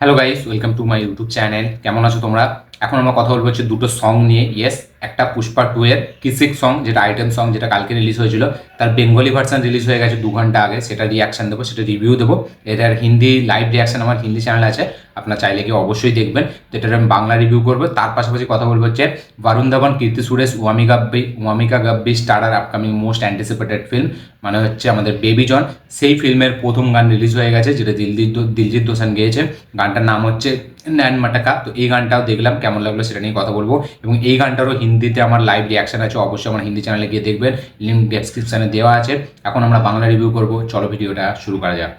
Hello guys welcome to my YouTube channel কেমন আছো তোমরা? এখন আমরা কথা বলব হচ্ছে দুটো সং নিয়ে। ইয়েস একটা পুষ্পা টু এর কিসিক সং যেটা আইটেম সং যেটা কালকে রিলিজ হয়েছিল। তার বেঙ্গলি ভার্সন রিলিজ হয়ে গেছে দু ঘণ্টা আগে। সেটা রিয়াকশন দেবো, সেটা রিভিউ দেবো। এটার হিন্দি লাইভ রিয়াকশন আমার হিন্দি চ্যানেল আছে। আপনার চাইলে কি অবশ্যই দেখবেন। তো এটার আমি বাংলা রিভিউ করব। তার পাশাপাশি কথা বলব হচ্ছে Varun Dhawan Keerthy Suresh Wamiqa Gabbi Wamiqa Gabbi starrer upcoming most anticipated film মানে হচ্ছে আমাদের বেবি জন সেই ফিল্মের প্রথম গান রিলিজ হয়ে গেছে, যেটা দিলজিৎ দিলজিৎ দোসান গেয়েছে গানটার নাম হচ্ছে ন্যান মাটাকা। তো এই গানটাও দেখলাম, কেমন লাগল সেটা নিয়ে কথা বলব। এবং এই গানটারও হিন্দিতে আমার লাইভ রিয়াকশন আছে, অবশ্যই আমার হিন্দি চ্যানেলে গিয়ে দেখবেন। লিঙ্ক ডেসক্রিপশানে দেওয়া আছে। এখন আমরা বাংলা রিভিউ করব। চলো ভিডিওটা শুরু করা যাক।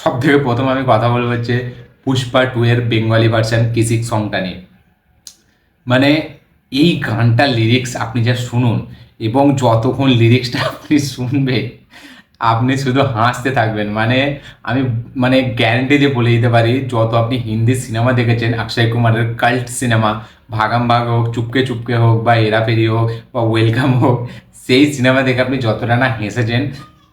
সব থেকে প্রথম আমি কথা বলব হচ্ছে পুষ্পা টু এর বেঙ্গলি ভার্সন কিসিক সংটা নিয়ে। মানে এই গানটার লিরিক্স আপনি যা শুনুন। এবং যতক্ষণ লিরিক্সটা আপনি শুনবে, আপনি শুধু হাসতে থাকবেন। মানে আমি মানে গ্যারান্টি দিয়ে বলে দিতে পারি, যত আপনি হিন্দি সিনেমা দেখেছেন, অক্ষয় কুমারের কাল্ট সিনেমা ভাগাম ভাগ হোক, চুপকে চুপকে হোক, বা এরাফেরি হোক, বা ওয়েলকাম হোক, সেই সিনেমা দেখে আপনি যতটা না হেসেছেন,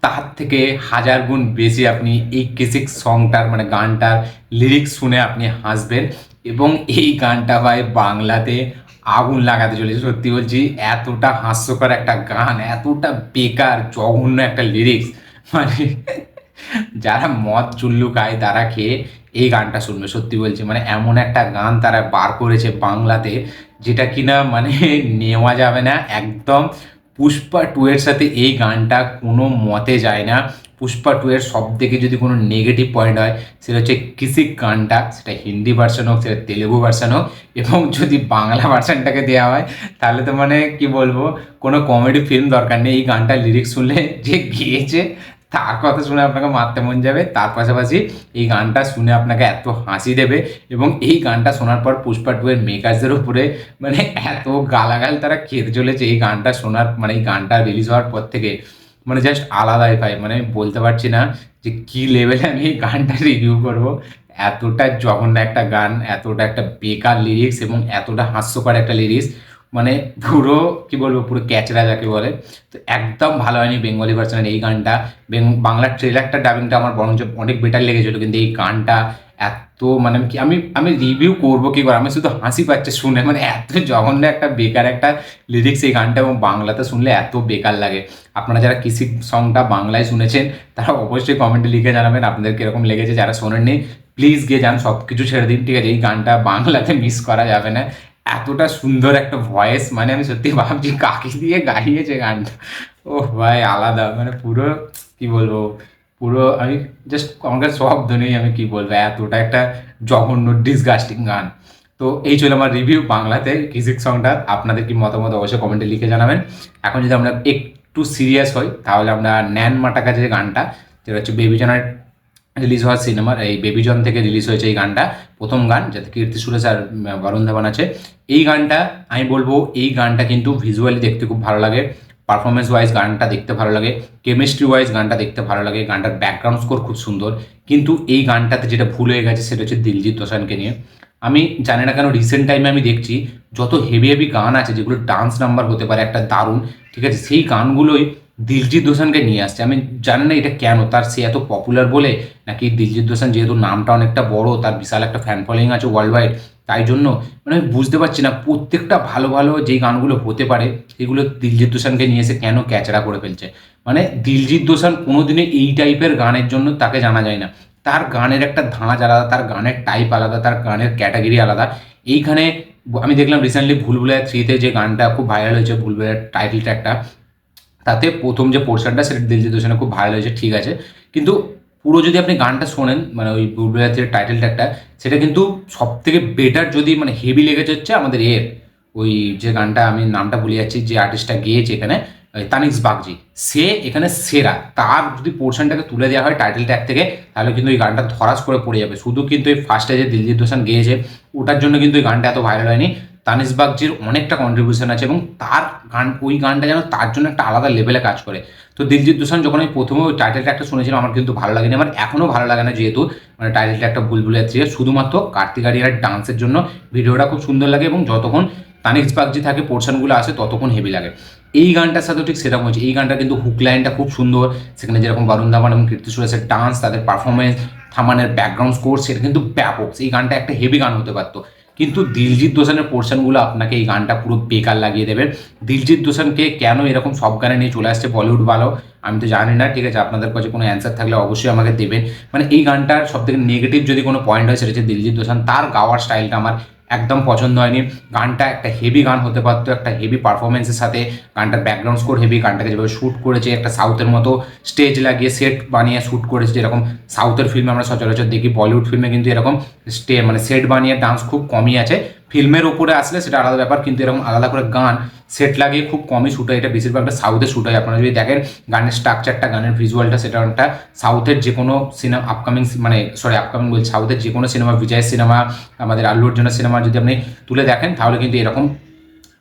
তার থেকে হাজার গুণ বেশি আপনি এই কিসিক সংটার মানে গানটার লিরিক্স শুনে আপনি হাসবেন। এবং এই গানটা ভাই বাংলাতে আগুন লাগাতে চলেছে। সত্যি বলছি, এতটা হাস্যকর একটা গান, এতটা বেকার, জঘন্য একটা লিরিক্স মানে যারা মদ চুল্লু খায়, তারা খেয়ে এই গানটা শুনবে, সত্যি বলছি। মানে এমন একটা গান তারা বার করেছে বাংলাতে, যেটা কিনা মানে নেওয়া যাবে না। একদম পুষ্পা টু এর সাথে এই গানটা কোনো মতে যায় না। পুষ্পা টু এর সব থেকে যদি কোনো নেগেটিভ পয়েন্ট হয়, সেটা হচ্ছে কিসিক গানটা, সেটা হিন্দি ভার্সান হোক, সেটা তেলেগু ভার্সান হোক, এবং যদি বাংলা ভার্সানটাকে দেওয়া হয়, তাহলে তো মানে কি বলব, কোনো কমেডি ফিল্ম দরকার নেই, এই গানটা লিরিক্স শুনলে যে গিয়েছে, তার কথা শুনে আপনাকে মারতে মন যাবে, তার পাশাপাশি এই গানটা শুনে আপনাকে এত হাসি দেবে, এবং এই গানটা শোনার পর পুষ্পা টু এর মেকার্সদের উপরে মানে এত গালাগাল তারা খেতে চলেছে এই গানটা শোনার মানে এই গানটা রিলিজ হওয়ার পর থেকে। মানে জাস্ট আলাদাই ভাই মানে বলতে পারছি না যে কি লেভেলে আমি এই গানটা রিভিউ করব। এতটা জঘন্য একটা গান, এতটা একটা বেকার লিরিক্স এবং এতটা হাস্যকর একটা লিরিক্স মানে পুরো, কি বলব, পুরো ক্যাচরা যাকে বলে। তো একদম ভালো হয়নি বেঙ্গলি ভার্সনের এই গানটা। বাংলার ট্রেলারটা ডাবিংটা আমার বরঞ্চ অনেক বেটার লেগেছিলো, কিন্তু এই গানটা এত মানে কি আমি আমি রিভিউ করব কি করে? আমি শুধু হাসি পাচ্ছে শুনে। মানে এত জঘন্য একটা বেকার একটা লিরিক্স এই গানটা এবং বাংলাতে শুনলে এত বেকার লাগে। আপনারা যারা কৃষি সংটা বাংলায় শুনেছেন, তারা অবশ্যই কমেন্টে লিখে জানাবেন আপনাদের কীরকম লেগেছে যারা শোনেননি। প্লিজ গিয়ে যান সব কিছু ছেড়ে দিন, ঠিক আছে? এই গানটা বাংলাতে মিস করা যাবে না। এতটা সুন্দর একটা ভয়েস মানে আমি সত্যি ভাবছি, কাকি দিয়ে গাইয়েছে গানটা? ও ভাই, আলাদা। মানে পুরো, কি বলব? পুরো, আমি জাস্ট আমার কাছে শব্দ আমি কি বলব এতটা একটা জঘন্য ডিসগাস্টিং গান। তো এই ছিল আমার রিভিউ বাংলাতে কিসিক সংটার আপনাদের কি মতামত অবশ্যই কমেন্টে লিখে জানাবেন। এখন যদি আমরা একটু সিরিয়াস হই, তাহলে আমরা ন্যান মাটাকা যে গানটা, যেটা হচ্ছে বেবি জনের রিলিজ হওয়া সিনেমার এই বেবিজন থেকে রিলিজ হয়েছে এই গানটা, প্রথম গান, যাতে কীর্তি সুরেশ আর বরুণ ধাবান আছে। এই গানটা, আমি বলব, এই গানটা কিন্তু ভিজুয়ালি দেখতে খুব ভালো লাগে। পারফরমেন্স ওয়াইজ গানটা দেখতে ভালো লাগে কেমিস্ট্রি ওয়াইজ গানটা দেখতে ভালো লাগে, গানটার ব্যাকগ্রাউন্ড স্কোর খুব সুন্দর। কিন্তু এই গানটাতে যেটা ভুল হয়ে গেছে সেটা হচ্ছে দিলজিৎ দোসানকে নিয়ে। আমি জানি না কেন রিসেন্ট টাইমে আমি দেখছি, যত হেভি হেভি গান আছে, যেগুলো ডান্স নাম্বার হতে পারে, একটা দারুণ, ঠিক আছে, সেই গানগুলোই দিলজিৎ দোসানকে নিয়ে আসছে। আমি জানি না এটা কেন, তার সে এত পপুলার বলে, নাকি দিলজিৎ দোসান যেহেতু নামটা অনেকটা বড়, তার বিশাল একটা ফ্যান ফলোয়িং আছে ওয়ার্ল্ড ওয়াইড তাই জন্য মানে আমি বুঝতে পারছি না প্রত্যেকটা ভালো ভালো যেই গানগুলো হতে পারে সেগুলো দিলজিৎ দোসানকে নিয়ে এসে কেন ক্যাচড়া করে ফেলছে? মানে দিলজিৎ দোসান কোনোদিনই এই টাইপের গানের জন্য তাকে জানা যায় না। তার গানের একটা ধাঁচ আলাদা, তার গানের টাইপ আলাদা, তার গানের ক্যাটাগরি আলাদা। এইখানে আমি দেখলাম রিসেন্টলি ভুলভুলাইয়া থ্রিতে যে গানটা খুব ভাইরাল হয়েছে ভুলভুলাইয়ার টাইটেল ট্র্যাকটা তাতে প্রথম যে পোর্শনটা সেটা দিলজিৎ দোসানের খুব ভাইরাল হয়েছে, ঠিক আছে। কিন্তু পুরো যদি আপনি গানটা শোনেন মানে ওই বুলবুলার যে টাইটেল ট্র্যাকটা সেটা কিন্তু সব থেকে বেটার যদি মানে হেভি লেগেছে হচ্ছে আমাদের এর, ওই যে গানটা আমি নামটা ভুলে যাচ্ছি, যে আর্টিস্টটা গিয়েছে এখানে তানিক্স বাগজি। সে এখানে সেরা। তার যদি পোর্শনটাকে তুলে দেওয়া হয় টাইটেল ট্র্যাক থেকে, তাহলে কিন্তু এই গানটা ধরাস করে পড়ে যাবে। শুধু কিন্তু এই ফার্স্টে যে দিলজিৎ দোসান গেয়েছে, ওটার জন্য কিন্তু এই গানটা এত ভাইরাল হয়নি। তানিস বাগজির অনেকটা কন্ট্রিবিউশন আছে এবং তার গান, ওই গানটা যেন তার জন্য একটা আলাদা লেভেলে কাজ করে। তো দিলজিৎ দোসান যখন আমি প্রথমে ওই টাইটেল ট্র্যাকটা শুনেছিলাম, আমার কিন্তু ভালো লাগেনি। আমার এখনও ভালো লাগে না যেহেতু মানে টাইটেল ট্র্যাকটা ভুলভুলে যাচ্ছে। শুধুমাত্র কার্তিক আরিয়ার ডান্সের জন্য ভিডিওটা খুব সুন্দর লাগে এবং যতক্ষণ তানিক্স বাগজি থাকে পোর্শনগুলো আসে, ততক্ষণ হেভি লাগে। এই গানটার সাথেও ঠিক সেরকম হচ্ছে এই গানটা কিন্তু হুক লাইনটা খুব সুন্দর। সেখানে যেরকম বরুণ ধাবান এবং কীর্তি সুরেশের ডান্স তাদের পারফরমেন্স থামানের ব্যাকগ্রাউন্ড স্কোর সেটা কিন্তু ব্যাপক। এই গানটা একটা হেভি গান হতে পারতো। কিন্তু দিলজিৎ দোসানের পোর্শনগুলো আপনাকে এই গানটা পুরো বেকার লাগিয়ে দেবে। দিলজিৎ দোসানকে কেন এরকম সব গানে নিয়ে চলে আসছে বলিউড ভালো আমি তো জানি না, ঠিক আছে, আপনাদের কাছে কোনো অ্যান্সার থাকলে অবশ্যই আমাকে দেবেন। মানে এই গানটার সব থেকে নেগেটিভ যদি কোনো পয়েন্ট হয়, সেটা হচ্ছে দিলজিৎ দোসান, তার গাওয়ার স্টাইলটা আমার একদম পছন্দ হয়নি। গানটা একটা হেভি গান হতে পারতো, একটা হেভি পারফরমেন্সের সাথে। গানটার ব্যাকগ্রাউন্ড স্কোর হেভি গানটাকে যেভাবে শ্যুট করেছে, একটা সাউথের মতো স্টেজ লাগিয়ে সেট বানিয়ে শ্যুট করেছে, যেরকম সাউথের ফিল্মে আমরা সচরাচর দেখি বলিউড ফিল্মে কিন্তু এরকম স্টে মানে সেট বানিয়ে ডান্স খুব কমই আছে। ফিল্মের ওপরে আসলে সেটা আলাদা ব্যাপার, কিন্তু এরকম আলাদা করে গান সেট লাগিয়ে খুব কমই শ্যুট হয়। এটা বেশিরভাগটা সাউথে শ্যুট হয়। আপনারা যদি দেখেন, গানের স্ট্রাকচারটা গানের ভিজুয়ালটা সেটা একটা সাউথের যে কোনো সিনেমা আপকামিং মানে সরি আপকামিং বলছি সাউথের যে কোনো সিনেমা বিজয়ের সিনেমা আমাদের আল্লু অর্জুনের সিনেমা যদি আপনি তুলে দেখেন, তাহলে কিন্তু এরকম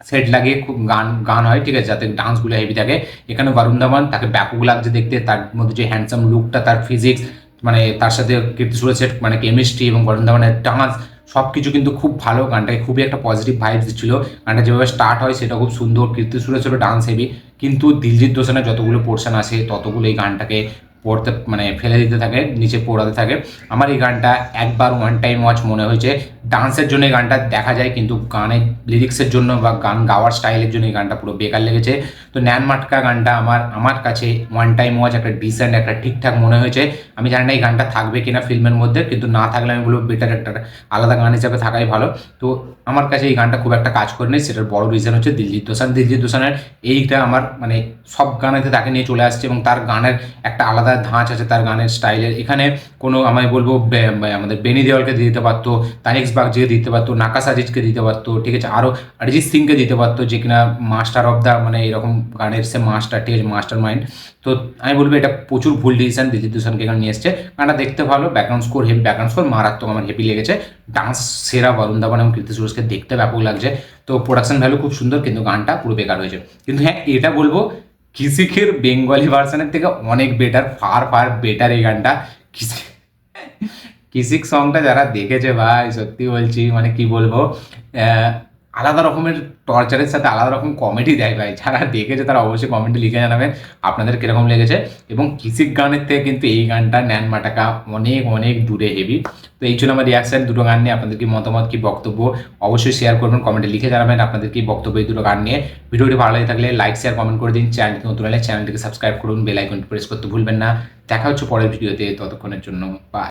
সেট লাগিয়ে খুব গান গান হয়, ঠিক আছে? যাতে ডান্সগুলো হেভি থাকে। এখানে বরুণ ধাওয়ান তাকে ব্যাপক লাগছে দেখতে, তার মধ্যে যে হ্যান্ডসাম লুকটা তার ফিজিক্স মানে তার সাথে কীর্তি সুরেশের মানে কেমিস্ট্রি এবং বরুণ ধাওয়ানের ডান্স সব কিছু কিন্তু খুব ভালো গানটাকে খুবই একটা পজিটিভ ভাইবস ছিল। গানটা যেভাবে স্টার্ট হয় সেটা খুব সুন্দর কীর্তি সুরে ছিল ডান্স হেভি কিন্তু দিলজিৎ দোসানের যতগুলো পোর্শন আছে ততগুলো এই গানটাকে পড়তে মানে ফেলে দিতে থাকে, নিচে পড়াতে থাকে। আমার এই গানটা একবার ওয়ান টাইম ওয়াচ মনে হয়েছে। ডান্সের জন্য এই গানটা দেখা যায়, কিন্তু গানের লিরিক্সের জন্য বা গান গাওয়ার স্টাইলের জন্য এই গানটা পুরো বেকার লেগেছে। তো ন্যান মাটকা গানটা আমার আমার কাছে ওয়ান টাইম ওয়াচ একটা ডিসেন্ট একটা ঠিকঠাক মনে হয়েছে। আমি জানি না এই গানটা থাকবে কিনা ফিল্মের মধ্যে, কিন্তু না থাকলে আমি বলব বেটার একটা আলাদা গান হিসাবে থাকাই ভালো। তো আমার কাছে এই গানটা খুব একটা কাজ করে নেই, সেটার বড় রিজন হচ্ছে দিলজিৎ দোসান। দিলজিৎ দোসানের এইটা আমার মানে সব গানেতে তাকে নিয়ে চলে আসছে এবং তার গানের একটা আলাদা ধাঁচ আছে তার গানের স্টাইলের এখানে কোনো আমি বলব আমাদের বেনি দেওয়ালকে দিতে পারতো তানিক্স বাগজিকে দিতে পারতো নাকাস আজিজকে দিতে পারতো, ঠিক আছে? আরও অরিজিৎ সিংকে দিতে পারতো যে কিনা মাস্টার অফ দ্য মানে এরকম গানের সে মাস্টার ঠিক আছে মাস্টার মাইন্ড তো আমি বলব এটা প্রচুর ভুল ডিসিশন দিলজিৎ দোসানকে এখানে নিয়ে এসছে। গানটা দেখতে ভালো background score heavy background score মারাত্মক, আমার হেভি লেগেছে। ডান্স সেরা বরুণ ধাবান এবং কীর্তি সুরেশকে দেখতে ব্যাপক লাগছে। তো প্রোডাকশন ভ্যালু খুব সুন্দর, কিন্তু গানটা পুরো বেকার হয়েছে। কিন্তু হ্যাঁ এটা বলব কিসিকের বেঙ্গলি ভার্সনের থেকে অনেক বেটার ফার ফার বেটার এই গানটা। কিসিক সংটা যারা দেখেছে ভাই, সত্যি বলছি মানে কি বলব আলাদা রকমের টর্চারের সাথে আলাদা রকম কমেডি দেয় ভাই। যারা দেখেছে তারা অবশ্যই কমেন্টে লিখে জানাবেন আপনাদের কীরকম লেগেছে। এবং কিসিক গানের থেকে কিন্তু এই গানটা ন্যান মাটাকা অনেক অনেক দূরে হেভি তো এই ছিল আমার রিয়াকশন দুটো গান নিয়ে আপনাদের কি মতামত, কি বক্তব্য অবশ্যই শেয়ার করবেন কমেন্টে লিখে জানাবেন আপনাদের কি বক্তব্য এই দুটো গান নিয়ে। ভিডিওটি ভালো লাগে থাকলে লাইক শেয়ার কমেন্ট করে দিন। চ্যানেলটি নতুন হলে চ্যানেলটিকে সাবস্ক্রাইব করুন বেল আইকনটি প্রেস করতে ভুলবেন না। দেখা হচ্ছে পরের ভিডিওতে, ততক্ষণের জন্য বাই